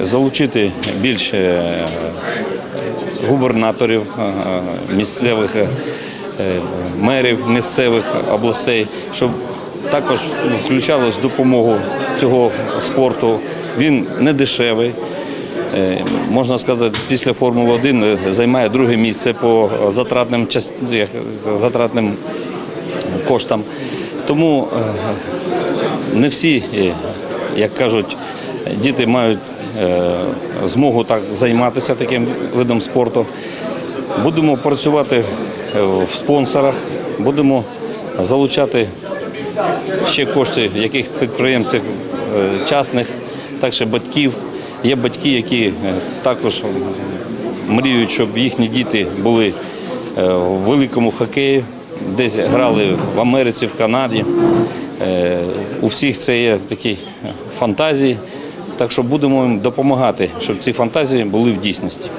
залучити більше губернаторів, е, місцевих е, мерів місцевих областей, щоб також включалось допомогу цього спорту. Він не дешевий. Е, Можна сказати, після Формули 1 займає друге місце по затратним, затратним коштам. Тому не всі, як кажуть, діти мають змогу так займатися таким видом спорту. Будемо працювати е, в спонсорах, будемо залучати ще кошти яких підприємців е, частних, також батьків. Є батьки, які е, також мріють, щоб їхні діти були е, в великому хокеї, десь грали в Америці, в Канаді. Е, У всіх це є такі фантазії. Так що будемо їм допомагати, щоб ці фантазії були в дійсності.